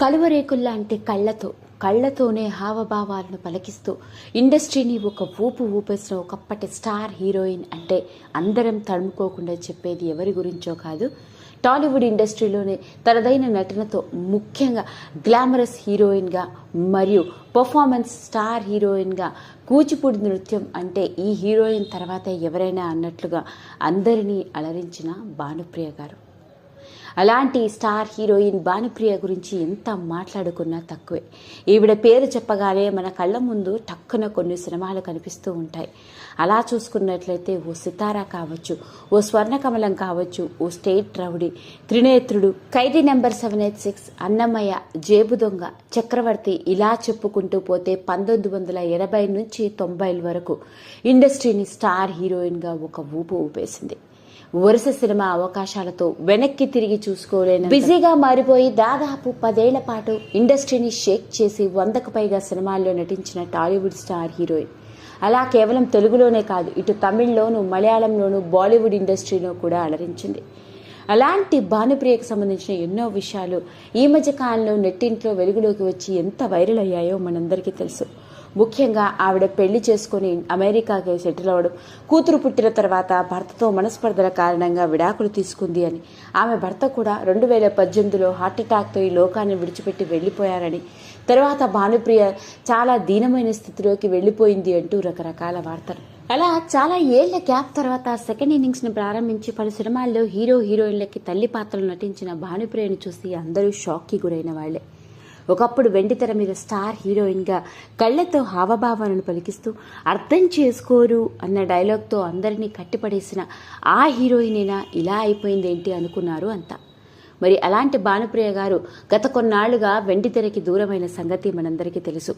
కలువరేకుల్లాంటి కళ్ళతో కళ్ళతోనే హావభావాలను పలికిస్తూ ఇండస్ట్రీని ఒక ఊపు ఊపేసిన ఒకప్పటి స్టార్ హీరోయిన్ అంటే అందరం తడుముకోకుండా చెప్పేది ఎవరి గురించో కాదు. టాలీవుడ్ ఇండస్ట్రీలోనే తనదైన నటనతో ముఖ్యంగా గ్లామరస్ హీరోయిన్గా మరియు పర్ఫార్మెన్స్ స్టార్ హీరోయిన్గా కూచిపూడి నృత్యం అంటే ఈ హీరోయిన్ తర్వాత ఎవరైనా అన్నట్లుగా అందరినీ అలరించిన భానుప్రియ గారు. అలాంటి స్టార్ హీరోయిన్ భానుప్రియ గురించి ఎంత మాట్లాడుకున్నా తక్కువే. ఈవిడ పేరు చెప్పగానే మన కళ్ళ ముందు టక్కున కొన్ని సినిమాలు కనిపిస్తూ ఉంటాయి. అలా చూసుకున్నట్లయితే ఓ సితారా కావచ్చు ఓ స్వర్ణకమలం కావచ్చు ఓ state rowdy Trinetrudu Khaidi number seven eight six Annamayya Jebu Donga Chakravarthi ఇలా చెప్పుకుంటూ పోతే పంతొమ్మిది వందల ఎనభై నుంచి తొంభైల వరకు ఇండస్ట్రీని స్టార్ హీరోయిన్గా ఒక ఊపు ఊపేసింది. వరుస సినిమా అవకాశాలతో వెనక్కి తిరిగి చూసుకోలేని బిజీగా మారిపోయి దాదాపు పదేళ్ళ పాటు ఇండస్ట్రీని షేక్ చేసి వందకు పైగా సినిమాల్లో నటించిన టాలీవుడ్ స్టార్ హీరోయిన్. అలా కేవలం తెలుగులోనే కాదు ఇటు తమిళ్ళోను మలయాళంలోను బాలీవుడ్ ఇండస్ట్రీలో కూడా అలరించింది. అలాంటి భానుప్రియకు సంబంధించిన ఎన్నో విషయాలు ఈ మధ్య కాలంలో నెట్టింట్లో వెలుగులోకి వచ్చి ఎంత వైరల్ అయ్యాయో మనందరికీ తెలుసు. ముఖ్యంగా ఆవిడ పెళ్ళి చేసుకుని అమెరికాకి సెటిల్ అవ్వడం కూతురు పుట్టిన తర్వాత భర్తతో మనస్పర్ధల కారణంగా విడాకులు తీసుకుంది అని. ఆమె భర్త కూడా రెండు వేల పద్దెనిమిదిలో హార్ట్అటాక్తో ఈ లోకాన్ని విడిచిపెట్టి వెళ్ళిపోయారని. తర్వాత భానుప్రియ చాలా దీనమైన స్థితిలోకి వెళ్ళిపోయింది అంటూ రకరకాల వార్తలు. అలా చాలా ఏళ్ళ గ్యాప్ తర్వాత సెకండ్ ఇన్నింగ్స్ని ప్రారంభించి పలు సినిమాల్లో హీరో హీరోయిన్లకి తల్లి పాత్రలు నటించిన భానుప్రియను చూసి అందరూ షాక్కి గురైన వాళ్ళే ఒకప్పుడు వెండితెర మీద స్టార్ హీరోయిన్గా కళ్ళతో హావభావాలను పలికిస్తూ అర్థం చేసుకోరు అన్న డైలాగ్తో అందరినీ కట్టిపడేసిన ఆ హీరోయినేనా ఇలా అయిపోయిందేంటి అనుకున్నారు అంతా. మరి అలాంటి భానుప్రియ గారు గత కొన్నాళ్ళుగా వెండితెరకి దూరమైన సంగతి మనందరికీ తెలుసు.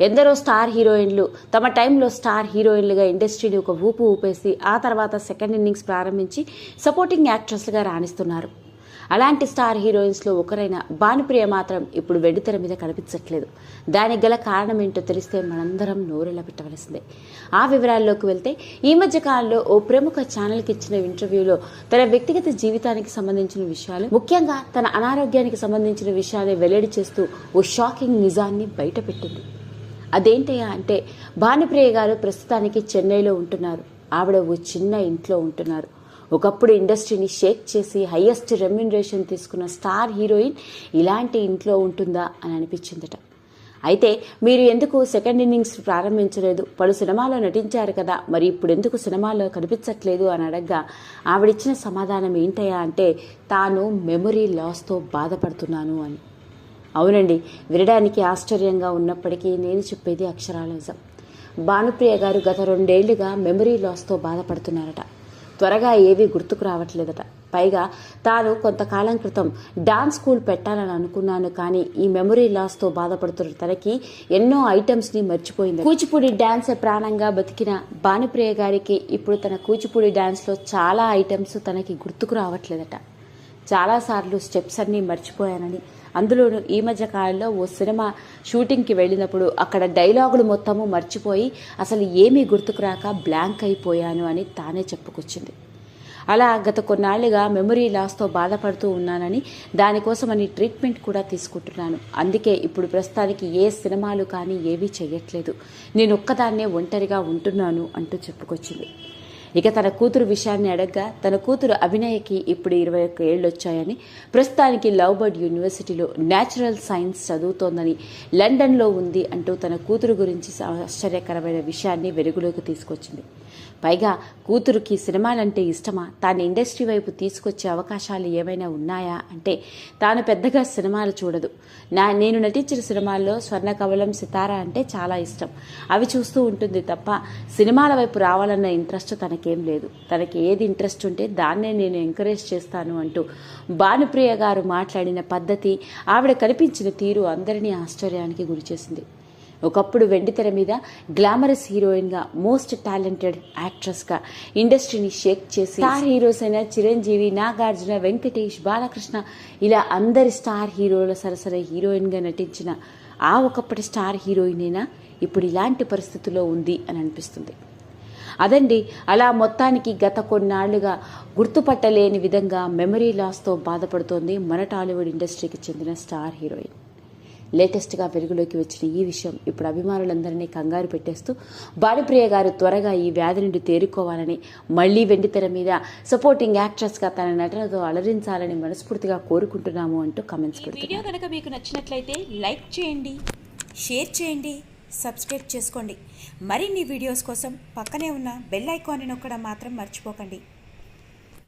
ఎందరో స్టార్ హీరోయిన్లు తమ టైంలో స్టార్ హీరోయిన్లుగా ఇండస్ట్రీని ఒక ఊపు ఊపేసి ఆ తర్వాత సెకండ్ ఇన్నింగ్స్ ప్రారంభించి సపోర్టింగ్ యాక్ట్రెస్లుగా రాణిస్తున్నారు. అలాంటి స్టార్ హీరోయిన్స్లో ఒకరైన భానుప్రియ మాత్రం ఇప్పుడు వెండితెర మీద కనిపించట్లేదు. దానికి గల కారణం ఏంటో తెలిస్తే మనందరం నోరెళ్ళ పెట్టవలసిందే. ఆ వివరాల్లోకి వెళ్తే ఈ మధ్య కాలంలో ఓ ప్రముఖ ఛానల్కి ఇచ్చిన ఇంటర్వ్యూలో తన వ్యక్తిగత జీవితానికి సంబంధించిన విషయాలు ముఖ్యంగా తన అనారోగ్యానికి సంబంధించిన విషయాన్ని వెల్లడి చేస్తూ ఓ షాకింగ్ నిజాన్ని బయటపెట్టింది. అదేంటయ్యా అంటే భానుప్రియ గారు ప్రస్తుతానికి చెన్నైలో ఉంటున్నారు. ఆవిడ ఓ చిన్న ఇంట్లో ఉంటున్నారు. ఒకప్పుడు ఇండస్ట్రీని షేక్ చేసి హయ్యెస్ట్ రెమ్యునరేషన్ తీసుకున్న స్టార్ హీరోయిన్ ఇలాంటి ఇంట్లో ఉంటుందా అని అనిపించిందట. అయితే మీరు ఎందుకు సెకండ్ ఇన్నింగ్స్ ప్రారంభించలేదు? పలు సినిమాలో నటించారు కదా మరి ఇప్పుడు ఎందుకు సినిమాల్లో కనిపించట్లేదు అని అడగ్గా ఆవిడిచ్చిన సమాధానం ఏంటయ్యా అంటే తాను మెమొరీ లాస్తో బాధపడుతున్నాను అని. అవునండి వినడానికి ఆశ్చర్యంగా ఉన్నప్పటికీ నేను చెప్పేది అక్షరాల నిజం. భానుప్రియ గారు గత రెండేళ్ళుగా మెమరీ లాస్తో బాధపడుతున్నారట. త్వరగా ఏవీ గుర్తుకు రావట్లేదట. పైగా తాను కొంతకాలం క్రితం డాన్స్ స్కూల్ పెట్టాలని అనుకున్నాను కానీ ఈ మెమరీ లాస్తో బాధపడుతున్న తనకి ఎన్నో ఐటమ్స్ని మర్చిపోయింది. కూచిపూడి డాన్స్ ప్రాణంగా బతికిన భానుప్రియ గారికి ఇప్పుడు తన కూచిపూడి డాన్స్లో చాలా ఐటమ్స్ తనకి గుర్తుకు రావట్లేదట. చాలాసార్లు స్టెప్స్ అన్నీ మర్చిపోయానని. అందులోనూ ఈ మధ్య కాలంలో ఓ సినిమా షూటింగ్కి వెళ్ళినప్పుడు అక్కడ డైలాగులు మొత్తము మర్చిపోయి అసలు ఏమీ గుర్తుకు రాక బ్లాంక్ అయిపోయాను అని తానే చెప్పుకొచ్చింది. అలా గత కొన్నాళ్ళుగా మెమరీ లాస్తో బాధపడుతూ ఉన్నానని దానికోసమని ట్రీట్మెంట్ కూడా తీసుకుంటున్నాను. అందుకే ఇప్పుడు ప్రస్తుతానికి ఏ సినిమాలు కానీ ఏవీ చేయట్లేదు నేను ఒక్కదాన్నే ఒంటరిగా ఉంటున్నాను అంటూ చెప్పుకొచ్చింది. ఇక తన కూతురు విషయాన్ని అడగ్గా తన కూతురు అభినయకి ఇప్పుడు ఇరవై ఒక్క ఏళ్ళు వచ్చాయని ప్రస్తుతానికి లవ్ బర్డ్ యూనివర్సిటీలో న్యాచురల్ సైన్స్ చదువుతోందని లండన్లో ఉంది అంటూ తన కూతురు గురించి ఆశ్చర్యకరమైన విషయాన్ని వెలుగులోకి తీసుకొచ్చింది. పైగా కూతురుకి సినిమాలంటే ఇష్టమా? తాను ఇండస్ట్రీ వైపు తీసుకొచ్చే అవకాశాలు ఏమైనా ఉన్నాయా? అంటే తాను పెద్దగా సినిమాలు చూడదు. నా నేను నటించిన సినిమాల్లో స్వర్ణ కవలం సితారా అంటే చాలా ఇష్టం. అవి చూస్తూ ఉంటుంది తప్ప సినిమాల వైపు రావాలన్న ఇంట్రెస్ట్ తనకేం లేదు. తనకి ఏది ఇంట్రెస్ట్ ఉంటే దాన్నే నేను ఎంకరేజ్ చేస్తాను అంటూ భానుప్రియ గారు మాట్లాడిన పద్ధతి ఆవిడ కనిపించిన తీరు అందరినీ ఆశ్చర్యానికి గురిచేసింది. ఒకప్పుడు వెండితెర మీద గ్లామరస్ హీరోయిన్గా మోస్ట్ టాలెంటెడ్ యాక్ట్రెస్గా ఇండస్ట్రీని షేక్ చేసి స్టార్ హీరోస్ అయిన చిరంజీవి నాగార్జున వెంకటేష్ బాలకృష్ణ ఇలా అందరి స్టార్ హీరోల సరసర హీరోయిన్గా నటించిన ఆ ఒకప్పటి స్టార్ హీరోయినేనా ఇప్పుడు ఇలాంటి పరిస్థితిలో ఉంది అని అనిపిస్తుంది. అదండి అలా మొత్తానికి గత కొన్నాళ్ళుగా గుర్తుపట్టలేని విధంగా మెమరీ లాస్తో బాధపడుతోంది మన టాలీవుడ్ ఇండస్ట్రీకి చెందిన స్టార్ హీరోయిన్. లేటెస్ట్గా వెలుగులోకి వచ్చిన ఈ విషయం ఇప్పుడు అభిమానులందరినీ కంగారు పెట్టేస్తూ భానుప్రియ గారు త్వరగా ఈ వ్యాధి నుండి తేరుకోవాలని మళ్ళీ వెండితెర మీద సపోర్టింగ్ యాక్ట్రెస్గా తన నటనతో అలరించాలని మనస్ఫూర్తిగా కోరుకుంటున్నాము అంటూ కమెంట్స్ వీడియో కనుక మీకు నచ్చినట్లయితే లైక్ చేయండి షేర్ చేయండి సబ్స్క్రైబ్ చేసుకోండి. మరిన్ని వీడియోస్ కోసం పక్కనే ఉన్న బెల్ ఐకాన్ని నొక్కడం మాత్రం మర్చిపోకండి.